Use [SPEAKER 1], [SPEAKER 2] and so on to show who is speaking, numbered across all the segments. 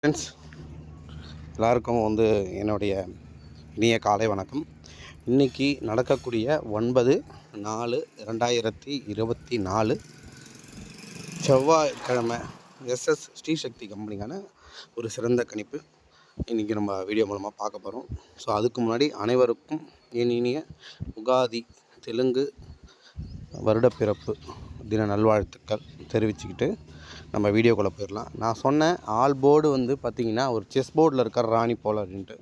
[SPEAKER 1] Friends எல்லாருக்கும் வந்து என்னுடைய இனிய காலை வணக்கம். இன்றைக்கி நடக்கக்கூடிய ஒன்பது நாலு ரெண்டாயிரத்தி இருபத்தி நாலு செவ்வாய்க்கிழமை எஸ்எஸ் ஸ்ரீசக்தி கம்பெனிக்கான ஒரு சிறந்த கணிப்பு. இன்றைக்கி நம்ம வீடியோ மூலமாக பார்க்க போகிறோம் ஸோ அதுக்கு முன்னாடி அனைவருக்கும் என் இனிய உகாதி தெலுங்கு வருடப்பிறப்பு தின நல்வாழ்த்துக்கள். தெரிவிச்சுக்கிட்டு நம்ம வீடியோக்குள்ளே போயிடலாம். நான் சொன்னேன் ஆல் போர்டு வந்து பார்த்திங்கன்னா ஒரு செஸ் போர்டில் இருக்கிற ராணி போல் அப்படின்ட்டு.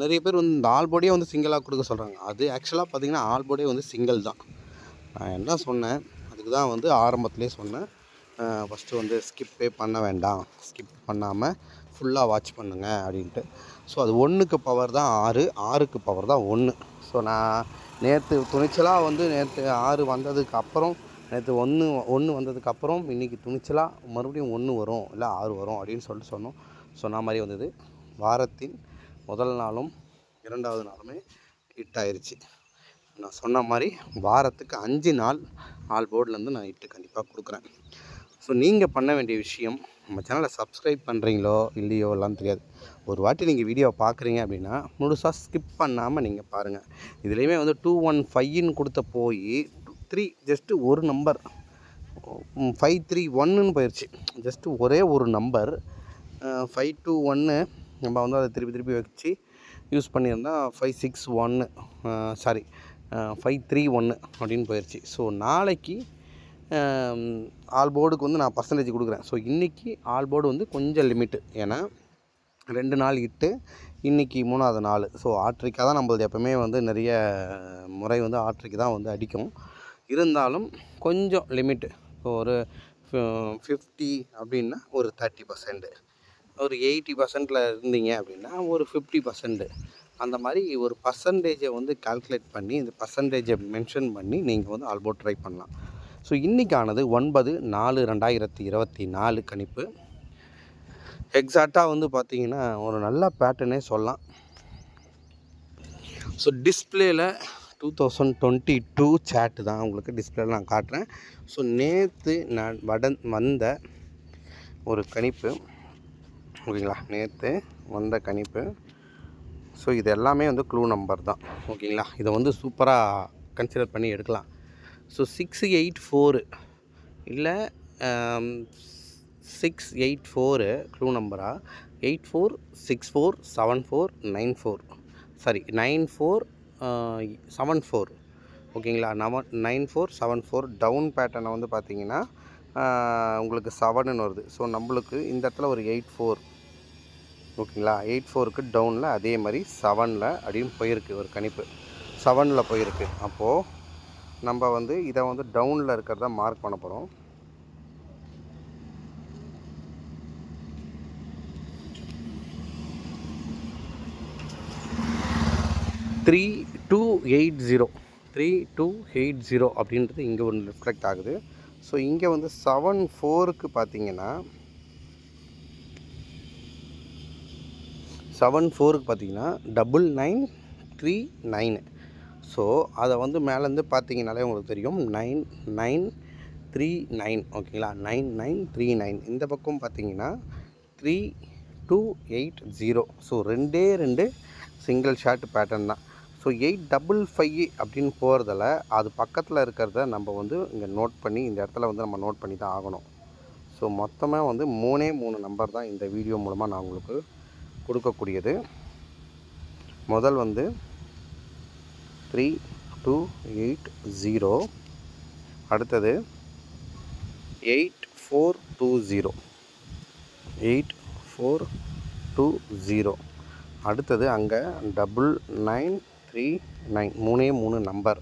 [SPEAKER 1] நிறைய பேர் வந்து இந்த ஆல் போர்டே வந்து சிங்கிளாக கொடுக்க சொல்கிறாங்க அது ஆக்சுவலாக பார்த்திங்கன்னா ஆல் போர்டே வந்து சிங்கிள் தான். நான் என்ன சொன்னேன்? அதுக்கு தான் வந்து ஆரம்பத்துலேயே சொன்னேன். ஃபஸ்ட்டு வந்து ஸ்கிப்பே பண்ண வேண்டாம். ஸ்கிப் பண்ணாமல் ஃபுல்லாக வாட்ச் பண்ணுங்கள் அப்படின்ட்டு. ஸோ அது ஒன்றுக்கு பவர் தான் ஆறு ஆறுக்கு பவர் தான் ஒன்று ஸோ நான் நேற்று துணிச்சலாக வந்து நேற்று ஆறு வந்ததுக்கு அப்புறம் நேற்று ஒன்று ஒன்று வந்ததுக்கப்புறம் இன்றைக்கி துணிச்சலாக மறுபடியும் ஒன்று வரும் இல்லை ஆறு வரும் அப்படின்னு சொல்லிட்டு சொன்னோம். சொன்ன மாதிரி வந்தது. வாரத்தின் முதல் நாளும் இரண்டாவது நாளுமே ஹிட் ஆயிடுச்சு நான் சொன்ன மாதிரி வாரத்துக்கு அஞ்சு நாள் ஆல் போர்ட்லேருந்து நான் ஹிட்டு கண்டிப்பாக கொடுக்குறேன். ஸோ நீங்கள் பண்ண வேண்டிய விஷயம் நம்ம சேனலை சப்ஸ்கிரைப் பண்ணுறீங்களோ இல்லையோ எல்லாம் தெரியாது. ஒரு வாட்டி நீங்கள் வீடியோ பார்க்குறீங்க அப்படின்னா முழுசாக ஸ்கிப் பண்ணாமல் நீங்கள் பாருங்கள் இதுலேயுமே வந்து டூ ஒன் ஃபைன்னு கொடுத்த போய் த்ரீ ஜஸ்ட்டு ஒரு நம்பர் ஃபைவ் த்ரீ ஒன்றுன்னு போயிடுச்சு ஜஸ்ட்டு ஒரே ஒரு நம்பர் ஃபைவ் டூ ஒன்று நம்ம வந்து அதை திருப்பி திருப்பி வச்சு யூஸ் பண்ணியிருந்தால் ஃபைவ் சிக்ஸ் ஒன்று சாரி ஃபைவ் த்ரீ ஒன்று அப்படின்னு போயிடுச்சு ஸோ நாளைக்கு ஆல் போர்டுக்கு வந்து நான் பர்சன்டேஜ் கொடுக்குறேன். ஸோ இன்றைக்கி ஆல் போர்டு வந்து கொஞ்சம் லிமிட்டு ஏன்னா ரெண்டு நாள் இட்டு இன்றைக்கி மூணாவது நாள். ஸோ ஆட்ரிக்காக தான் நம்மளது எப்போவுமே வந்து நிறைய முறை வந்து ஆட்ரிக்கு தான் வந்து அடிக்கும். இருந்தாலும் கொஞ்சம் லிமிட்டு. இப்போ ஒரு ஃபிஃப்டி அப்படின்னா ஒரு தேர்ட்டி பர்சன்ட்டு ஒரு எயிட்டி பர்சன்ட்டில் இருந்தீங்க அப்படின்னா ஒரு ஃபிஃப்டி பர்சன்ட்டு அந்த மாதிரி ஒரு பர்சன்டேஜை வந்து கால்குலேட் பண்ணி இந்த பர்சன்டேஜை மென்ஷன் பண்ணி நீங்கள் வந்து ஆல்போட் ட்ரை பண்ணலாம். ஸோ இன்றைக்கானது ஒன்பது நாலு ரெண்டாயிரத்தி இருபத்தி நாலு கணிப்பு. எக்ஸாக்டாக வந்து பார்த்தீங்கன்னா ஒரு நல்ல பேட்டர்னே சொல்லலாம். ஸோ டிஸ்பிளேயில் two thousand twenty two set தான் உங்களுக்கு டிஸ்பிளேல நான் காட்டுறேன். ஸோ நேற்று நான் வட வந்த ஒரு கணிப்பு. ஓகேங்களா? நேற்று வந்த கணிப்பு. ஸோ இது எல்லாமே வந்து க்ளூ நம்பர் தான். ஓகேங்களா? இதை வந்து சூப்பராக கன்சிடர் பண்ணி எடுக்கலாம். ஸோ சிக்ஸ் எயிட் ஃபோரு இல்லை சிக்ஸ் எயிட் ஃபோரு க்ளூ நம்பரா eight four six four seven four nine four sorry nine four seven four ஓகேங்களா? Nawan nine four seven four down பேட்டர்னை வந்து பார்த்தீங்கன்னா உங்களுக்கு செவனுன்னு வருது. ஸோ நம்மளுக்கு இந்த இடத்துல ஒரு எயிட் ஃபோர் ஓகேங்களா? எயிட் ஃபோருக்கு டவுனில் அதே மாதிரி செவனில் அப்படின்னு போயிருக்கு ஒரு கணிப்பு. செவனில் போயிருக்கு. அப்போது நம்ம வந்து இதை வந்து டவுனில் இருக்கிறத மார்க் பண்ண போகிறோம் three two eight zero three two eight zero அப்படின்றது இங்கே ஒன்று ரிஃப்ளெக்ட் ஆகுது. ஸோ இங்கே வந்து செவன் ஃபோருக்கு பார்த்தீங்கன்னா செவன் ஃபோருக்கு பார்த்தீங்கன்னா double nine three nine so அதை வந்து மேலேருந்து பார்த்தீங்கனாலே உங்களுக்கு தெரியும். நைன் நைன் த்ரீ நைன் ஓகேங்களா? நைன் நைன் த்ரீ நைன் இந்த பக்கம் பார்த்தீங்கன்னா three two eight zero so ரெண்டே ரெண்டு சிங்கிள் ஷார்ட் பேட்டர்ன் தான். ஸோ எயிட் டபுள் ஃபைவ் அப்படின்னு போகிறதில் அது பக்கத்தில் இருக்கிறத நம்ம வந்து இங்கே நோட் பண்ணி இந்த இடத்துல வந்து நம்ம நோட் பண்ணி தான் ஆகணும். ஸோ மொத்தமாக வந்து மூணே மூணு நம்பர் தான் இந்த வீடியோ மூலமாக நான் உங்களுக்கு கொடுக்கக்கூடியது. முதல் வந்து த்ரீ டூ எயிட் ஜீரோ அடுத்தது eight four two zero eight four two zero அடுத்தது அங்கே டபுள் நைன் த்ரீ நைன் மூணே மூணு நம்பர்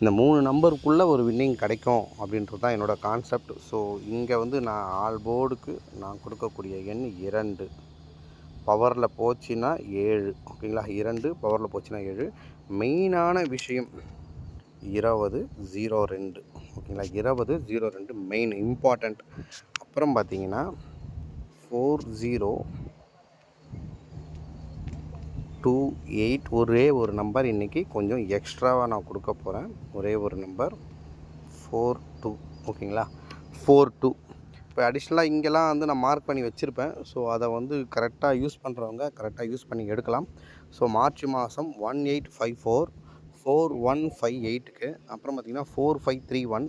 [SPEAKER 1] இந்த மூணு நம்பருக்குள்ளே ஒரு வின்னிங் கிடைக்கும் அப்படின்றது தான் என்னோடய கான்செப்ட் ஸோ இங்கே வந்து நான் ஆல் போர்டுக்கு நான் கொடுக்கக்கூடிய எண் இரண்டு. பவரில் போச்சுன்னா ஏழு. ஓகேங்களா இரண்டு பவரில் போச்சுன்னா ஏழு. மெயினான விஷயம் இருபது ஜீரோ ரெண்டு. ஓகேங்களா இருபது ஜீரோ ரெண்டு மெயின் இம்பார்ட்டண்ட் அப்புறம் பார்த்தீங்கன்னா ஃபோர் ஜீரோ டூ எயிட் ஒரே ஒரு நம்பர் இன்றைக்கி கொஞ்சம் எக்ஸ்ட்ராவாக நான் கொடுக்க போகிறேன் ஒரே ஒரு நம்பர். Four two. ஓகேங்களா? Four two. இப்போ அடிஷ்னலாக இங்கெல்லாம் வந்து நான் மார்க் பண்ணி வச்சுருப்பேன். ஸோ அதை வந்து கரெக்டாக யூஸ் பண்ணுறவங்க கரெக்டாக யூஸ் பண்ணி எடுக்கலாம். ஸோ மார்ச் மாதம் one eight five four four one five எயிட்டுக்கு அப்புறம் பார்த்திங்கன்னா four five three one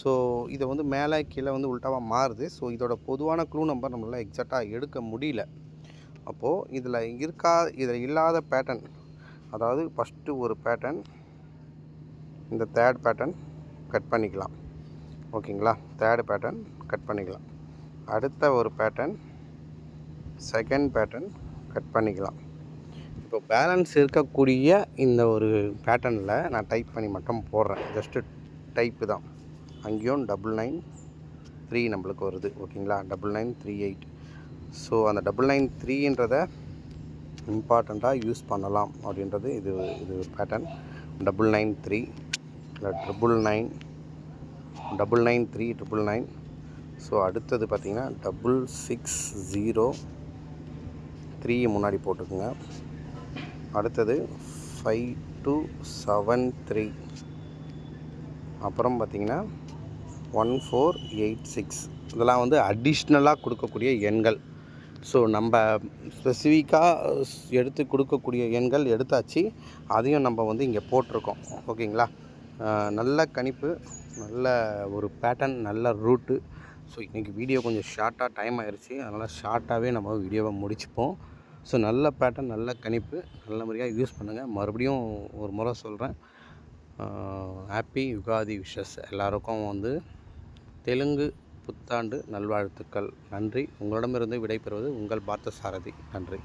[SPEAKER 1] so இதை வந்து மேலே கீழே வந்து உல்ட்டாவாக மாறுது. ஸோ இதோட பொதுவான க்ளூ நம்பர் நம்மளால் எக்ஸாக்டாக எடுக்க முடியல. அப்போது இதில் இருக்கா இதில் இல்லாத பேட்டர்ன் அதாவது ஃபஸ்ட்டு ஒரு பேட்டர்ன் இந்த தேர்ட் பேட்டர்ன் கட் பண்ணிக்கலாம். ஓகேங்களா தேர்டு பேட்டர்ன் கட் பண்ணிக்கலாம். அடுத்த ஒரு பேட்டர்ன் செகண்ட் பேட்டர்ன் கட் பண்ணிக்கலாம். இப்போ பேலன்ஸ் இருக்கக்கூடிய இந்த ஒரு பேட்டர்னில் நான் டைப் பண்ணி மட்டும் போடுறேன். ஜஸ்ட்டு டைப்பு தான். அங்கேயும் டபுள் நைன் த்ரீ நம்மளுக்கு வருது. ஓகேங்களா double nine three eight so அந்த டபுள் நைன் த்ரீன்றதை இம்பார்ட்டண்ட்டாக யூஸ் பண்ணலாம் அப்படின்றது இது இது பேட்டர்ன் டபுள் நைன் த்ரீ இல்லை triple nine double nine three triple nine. So அடுத்தது பார்த்திங்கன்னா டபுள் சிக்ஸ் ஜீரோ த்ரீ முன்னாடி போட்டுக்குங்க. அடுத்தது ஃபைவ் டூ செவன் த்ரீ. அப்புறம் பார்த்திங்கன்னா ஒன் ஃபோர் எயிட் சிக்ஸ். இதெல்லாம் வந்து அடிஷ்னலாக கொடுக்கக்கூடிய எண்கள். ஸோ நம்ம ஸ்பெசிஃபிக்காக எடுத்து கொடுக்கக்கூடிய எண்கள் எடுத்தாச்சு. அதையும் நம்ம வந்து இங்கே போட்டிருக்கோம். ஓகேங்களா? நல்ல கணிப்பு நல்ல ஒரு பேட்டர்ன் நல்ல ரூட்டு ஸோ இன்றைக்கி வீடியோ கொஞ்சம் ஷார்ட்டாக டைம் ஆயிடுச்சு அதனால் ஷார்ட்டாகவே நம்ம வீடியோவை முடிச்சுப்போம். ஸோ நல்ல பேட்டர்ன் நல்ல கணிப்பு. நல்ல முறையாக யூஸ் பண்ணுங்கள் மறுபடியும் ஒரு முறை சொல்கிறேன் ஹாப்பி யுகாதி விஷஸ் எல்லாருக்கும் வந்து தெலுங்கு புத்தாண்டு நல்வாழ்த்துக்கள். நன்றி. உங்களிடமிருந்து விடைபெறுவது உங்கள் பார்த்த சாரதி நன்றி.